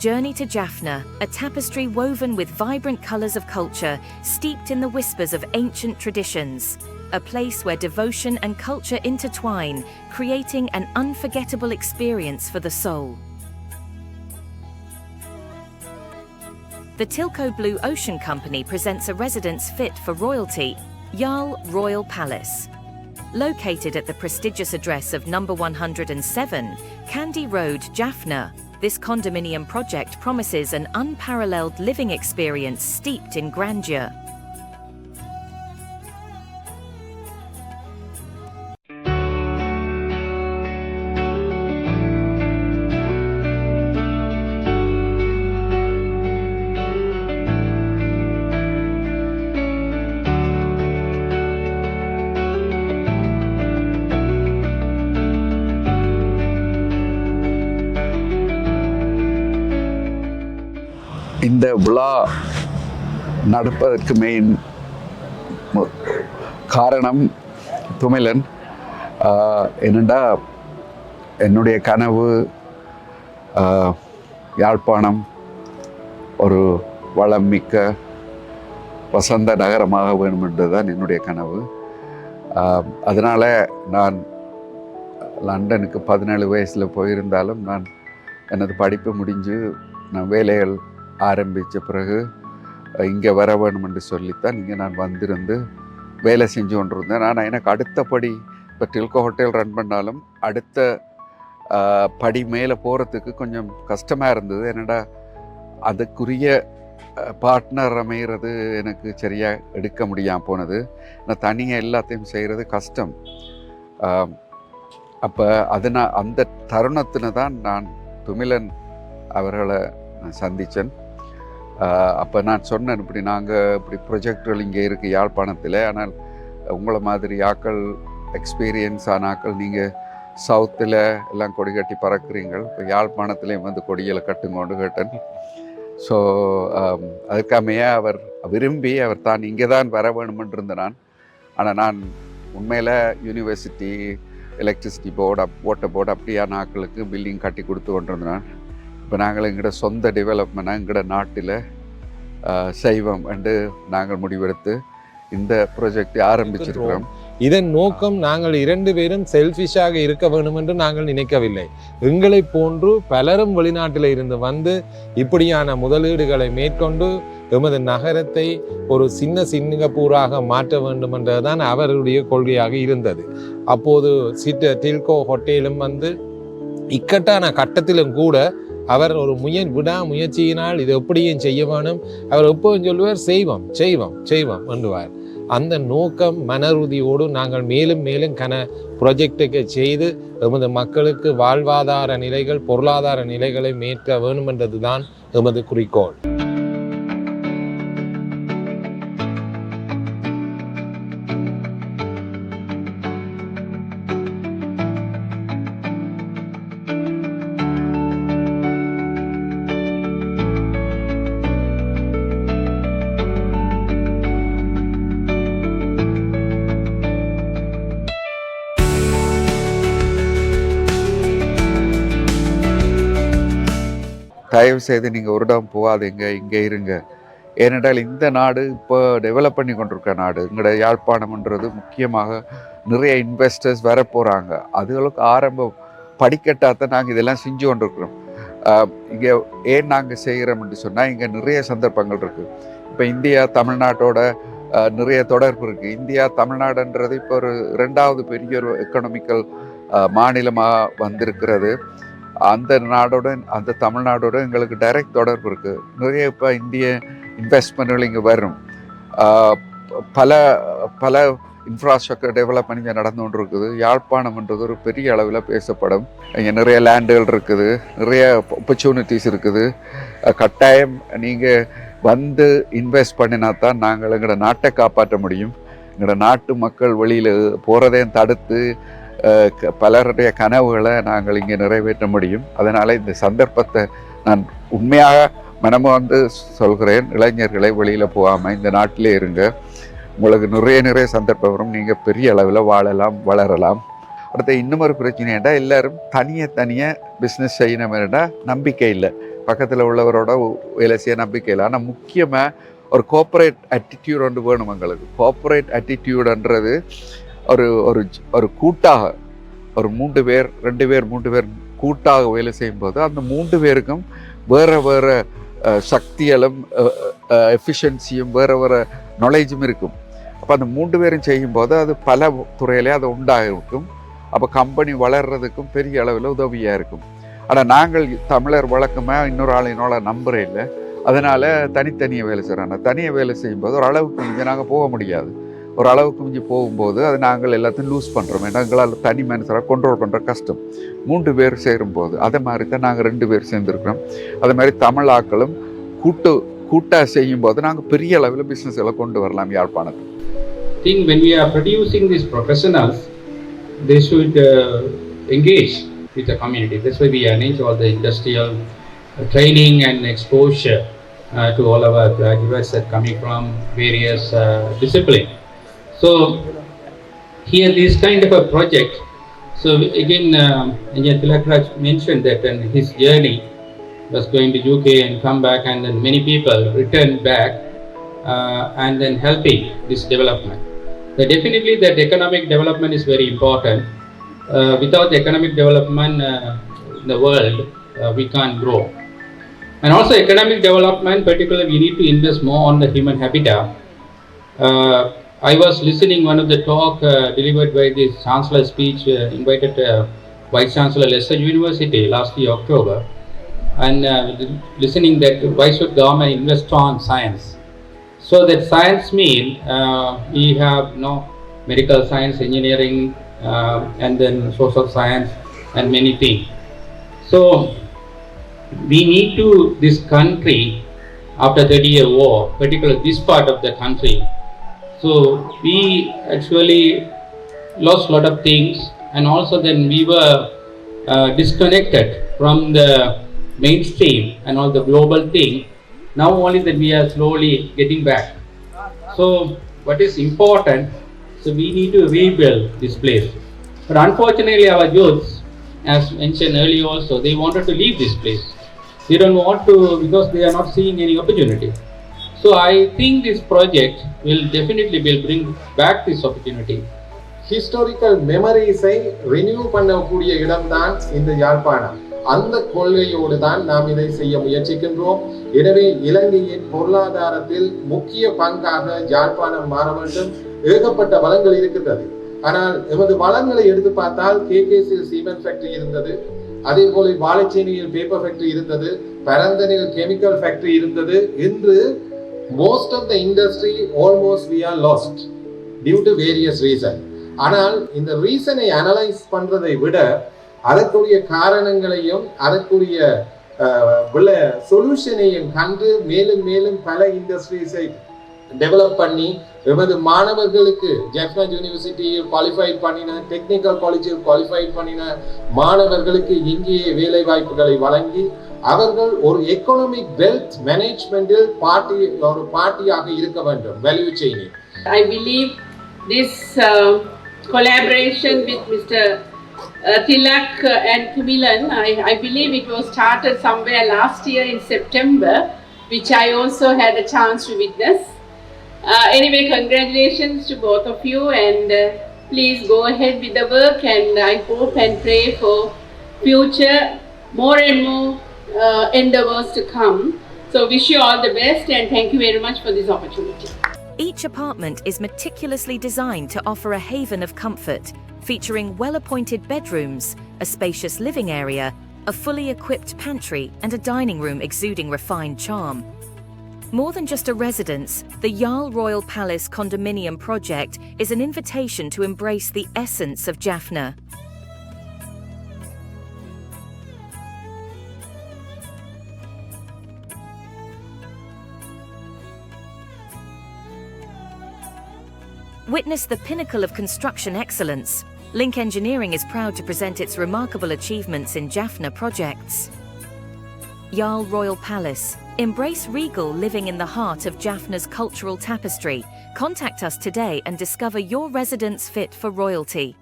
journey to Jaffna, a tapestry woven with vibrant colours of culture, steeped in the whispers of ancient traditions. A place where devotion and culture intertwine, creating an unforgettable experience for the soul. The Tilco Blue Ocean Company presents a residence fit for royalty, Jarl Royal Palace. Located at the prestigious address of number 107, Candy Road, Jaffna, this condominium project promises an unparalleled living experience steeped in grandeur. இந்த விழா நடப்பதற்கு main காரணம் துமிலன். ஆஹ், என்னண்டா என்னுடைய கனவு யாழ்ப்பாணம் ஒரு வளம் மிக்க வசந்த நகரமாக வேண்டும் என்பதுதான் என்னுடைய கனவு. அதனால் நான் லண்டனுக்கு பதினேழு வயசில் போயிருந்தாலும் நான் எனது படிப்பு முடிஞ்சு நான் வேலைகள் ஆரம்பித்த பிறகு இங்கே வர வேணும் என்று சொல்லித்தான் இங்கே நான் வந்திருந்து வேலை செஞ்சு கொண்டிருந்தேன். ஆனால் எனக்கு அடுத்தபடி இப்போ டில்கோ ஹோட்டல் ரன் பண்ணாலும் அடுத்த படி மேலே போகிறதுக்கு கொஞ்சம் கஷ்டமாக இருந்தது. என்னடா அதுக்குரிய பார்ட்னர் அமைகிறது எனக்கு சரியாக எடுக்க முடியாமல் போனது. நான் தனியாக எல்லாத்தையும் செய்கிறது கஷ்டம். அப்போ அதனால் அந்த தருணத்தில் தான் நான் துமிலன் அவர்களை நான் சந்தித்தேன். அப்போ நான் சொன்னேன் இப்படி நாங்கள் இப்படி ப்ரொஜெக்டுகள் இங்கே இருக்குது யாழ்ப்பாணத்தில் ஆனால் உங்களை மாதிரி ஆக்கள் எக்ஸ்பீரியன்ஸ் ஆன ஆக்கள் நீங்கள் சவுத்தில் எல்லாம் கொடி கட்டி பறக்கிறீங்கள் இப்போ யாழ்ப்பாணத்துலேயும் வந்து கொடிகளை கட்டுங்கோண்டு கேட்டேன். ஸோ அதுக்காமையே அவர் விரும்பி அவர் தான் இங்கே தான் வர வேணுமென்றிருந்த நான். ஆனால் நான் உண்மையில் யூனிவர்சிட்டி எலக்ட்ரிசிட்டி போர்டு அப் ஓட்ட போர்டு அப்படியான ஆக்களுக்கு பில்டிங் கட்டி கொடுத்து கொண்டிருந்தேன். இப்போ நாங்கள் எங்களோட சொந்த டெவலப்மெண்ட் எங்களோட நாட்டில் சைவம் செய்வோம் என்று நாங்கள் முடிவெடுத்து இந்த ப்ரொஜெக்டை ஆரம்பிச்சிருக்கிறோம். இதன் நோக்கம் நாங்கள் இரண்டு பேரும் செல்ஃபிஷாக இருக்க வேண்டும் என்று நாங்கள் நினைக்கவில்லை. எங்களைப் போன்று பலரும் வெளிநாட்டில் இருந்து வந்து இப்படியான முதலீடுகளை மேற்கொண்டு எமது நகரத்தை ஒரு சின்ன சிங்கப்பூராக மாற்ற வேண்டும் என்றதுதான் அவருடைய கொள்கையாக இருந்தது. அப்போது சிட்ட டில்கோ ஹோட்டலும் வந்து இக்கட்டான கட்டத்திலும் கூட அவர் ஒரு முய விடா முயற்சியினால் இது எப்படியும் செய்ய வேணும். அவர் எப்போதும் சொல்லுவார் செய்வோம் செய்வோம் செய்வோம் என்றுவார் அந்த நோக்கம் மனருதியோடு நாங்கள் மேலும் மேலும் கன ப்ரொஜெக்டுக்கு செய்து எமது மக்களுக்கு வாழ்வாதார நிலைகள் பொருளாதார நிலைகளை மேற்க வேண்டும் என்றதுதான் எமது குறிக்கோள். தயவு செய்து நீங்கள் ஒரு இடம் போகாதீங்க இங்கே இருங்க. ஏனென்றால் இந்த நாடு இப்போ டெவலப் பண்ணி கொண்டிருக்க நாடு. எங்களோட யாழ்ப்பாணம்ன்றது முக்கியமாக நிறைய இன்வெஸ்டர்ஸ் வர போகிறாங்க அதுகளுக்கு ஆரம்ப படிக்கட்டாதான் நாங்கள் இதெல்லாம் செஞ்சு கொண்டிருக்கிறோம். இங்கே ஏன் நாங்கள் செய்கிறோம்னு சொன்னால் இங்கே நிறைய சந்தர்ப்பங்கள் இருக்குது இப்போ இந்தியா தமிழ்நாட்டோட நிறைய தொடர்பு இருக்குது இந்தியா தமிழ்நாடுன்றது இப்போ ஒரு ரெண்டாவது பெரிய ஒரு எக்கனாமிக்கல் மாநிலமாக வந்திருக்கிறது. அந்த நாடுடன் அந்த தமிழ்நாடோட எங்களுக்கு டைரக்ட் தொடர்பு இருக்குது நிறைய இப்போ இந்திய இன்வெஸ்ட்மெண்ட்கள் இங்கே வரும். பல பல இன்ஃப்ராஸ்ட்ரக்சர் டெவலப்மெண்ட் இங்கே நடந்து கொண்டு இருக்குது யாழ்ப்பாணம்ன்றது ஒரு பெரிய அளவில் பேசப்படும். இங்கே நிறைய லேண்டுகள் இருக்குது. நிறைய ஆப்பர்ச்சுனிட்டிஸ் இருக்குது. கட்டாயம் நீங்கள் வந்து இன்வெஸ்ட் பண்ணினா தான் நாங்கள் எங்களோட நாட்டை காப்பாற்ற முடியும். எங்களோட நாட்டு மக்கள் வெளியில் போகிறதையும் தடுத்து பலருடைய கனவுகளை நாங்கள் இங்கே நிறைவேற்ற முடியும். அதனால் இந்த சந்தர்ப்பத்தை நான் உண்மையாக மனம வந்து சொல்கிறேன். இளைஞர்களை வெளியில் போகாமல் இந்த நாட்டிலே இருங்க. உங்களுக்கு நிறைய நிறைய சந்தர்ப்பம் வரும். நீங்கள் பெரிய அளவில் வாழலாம் வளரலாம். அடுத்து இன்னும் ஒரு பிரச்சனை எல்லோரும் எல்லாரும் தனியாக தனியாக பிஸ்னஸ் செய்யணும் நம்பிக்கை இல்லை. பக்கத்தில் உள்ளவரோட வேலை செய்ய நம்பிக்கை இல்லை. ஆனால் முக்கியமாக ஒரு கோஆப்ரேட் attitude ஒன்று வேணும் எங்களுக்கு. கோஆப்ரேட் attitudeன்றது ஒரு ஒரு ஒரு கூட்டாக ஒரு மூன்று பேர் ரெண்டு பேர் மூன்று பேர் கூட்டாக வேலை செய்யும்போது அந்த மூன்று பேருக்கும் வேறு வேறு சக்திகளும் எஃபிஷியன்சியும் வேறு வேறு நாலேஜும் இருக்கும். அப்போ அந்த மூன்று பேரும் செய்யும்போது அது பல துறையிலே அது உண்டாயிருக்கும். அப்போ கம்பெனி வளர்றதுக்கும் பெரிய அளவில் உதவியாக இருக்கும். ஆனால் நாங்கள் தமிழர் வழக்கமாக இன்னொரு ஆளினோட நம்புறே இல்லை. அதனால் தனித்தனியாக வேலை செய்கிறாங்க தனியாக வேலை செய்யும்போது ஒரு அளவுக்கு மிஞ்சி நாங்கள் போக முடியாது. ஒரு அளவுக்கு மிஞ்சி போகும்போது அது நாங்கள் எல்லாத்தையும் லூஸ் பண்ணுறோம் ஏன்னா எங்களால் தனி மனுஷராக கண்ட்ரோல் பண்ணுற கஷ்டம் மூன்று பேர் சேரும்போது அதே மாதிரி தான் நாங்கள் ரெண்டு பேர் சேர்ந்துருக்கிறோம் அதே மாதிரி தமிழ் ஆக்களும் கூட்டு கூட்டாக செய்யும்போது நாங்கள் பெரிய அளவில் பிஸ்னஸ் எல்லாம் கொண்டு வரலாம் யாழ்ப்பாணத்துக்கு think when we are producing these professionals, they should uh, engage with the community. That's why we arrange all the industrial uh, training and exposure uh, to all our graduates that coming from various uh, disciplines. So here, this kind of a project. So again, Engineer Tilakraj mentioned that in his journey was going to UK and come back, and then many people returned back uh, and then helping this development. So definitely that economic development is very important. Uh, without economic development uh, in the world, uh, we can't grow. And also economic development, particularly we need to invest more on the human habitat. Uh, I was listening one of the talk uh, delivered by the Chancellor speech uh, invited uh, Vice Chancellor Leicester University last year October, and uh, listening that why should government invest on science? So that science mean uh, we have you know medical science, engineering, uh, and then social science and many things. So we need to this country after 30 year war, particularly this part of the country. So we actually lost a lot of things, and also then we were uh, disconnected from the mainstream and all the global thing. Now only that we are slowly getting back. So what is important? So we need to rebuild this place. But unfortunately, our youths, as mentioned earlier, also they wanted to leave this place. They don't want to because they are not seeing any opportunity. So I think this project will definitely will bring back this opportunity. Historical மெமரிஸை renew பண்ணக்கூடிய இடம்தான் இந்த யாழ்ப்பாணம். அந்த கொள்கையோடு தான் நாம் இதை செய்ய முயற்சிக்கின்றோம். எனவே இலங்கையின் பொருளாதாரத்தில் முக்கிய பங்காக யாழ்ப்பாணம் மாற வேண்டும். ஏகப்பட்ட வளங்கள் இருக்கின்றது. ஆனால் எமது வளங்களை எடுத்து பார்த்தால் கேகேசியில் சீமெண்ட் ஃபேக்டரி இருந்தது. அதே போல வாழைச்சேனியில் பேப்பர் ஃபேக்டரி இருந்தது. பரந்தனில் கெமிக்கல் ஃபேக்டரி இருந்தது. இன்று most of the industry almost we are lost due to various reason ஆனால் இந்த ரீசனை அனலைஸ் பண்றதை விட அதற்குரிய காரணங்களையும் அதற்குரிய சொல்யூஷனையும் கண்டு மேலும் மேலும் பல இண்டஸ்ட்ரீஸை டெவலப் பண்ணி எமது மாணவர்களுக்கு ஜெஃப்னா யூனிவர்சிட்டியில் குவாலிஃபை பண்ணின டெக்னிக்கல் காலேஜில் குவாலிஃபை பண்ணின மாணவர்களுக்கு இங்கேயே வேலை வாய்ப்புகளை வழங்கி அவர்கள் ஒரு எக்கனாமிக் வெல்த் மேனேஜ்மெண்டில் பார்ட்டி ஒரு பார்ட்டியாக இருக்க வேண்டும் வேல்யூ செயினில் I believe this collaboration with mister Mr. Uh, Tilak uh, and Kumilan, I, I believe it was started somewhere last year in September, which I also had a chance to witness. Uh, anyway, congratulations to both of you, and uh, please go ahead with the work. And I hope and pray for future more and more uh, endeavors to come. So, wish you all the best, and thank you very much for this opportunity. Each apartment is meticulously designed to offer a haven of comfort, featuring well appointed bedrooms, a spacious living area, a fully equipped pantry, and a dining room exuding refined charm. More than just a residence, the Jarl Royal Palace condominium project is an invitation to embrace the essence of Jaffna. Witness the pinnacle of construction excellence. Link Engineering is proud to present its remarkable achievements in Jaffna projects. Jarl Royal Palace. Embrace regal living in the heart of Jaffna's cultural tapestry. Contact us today and discover your residence fit for royalty.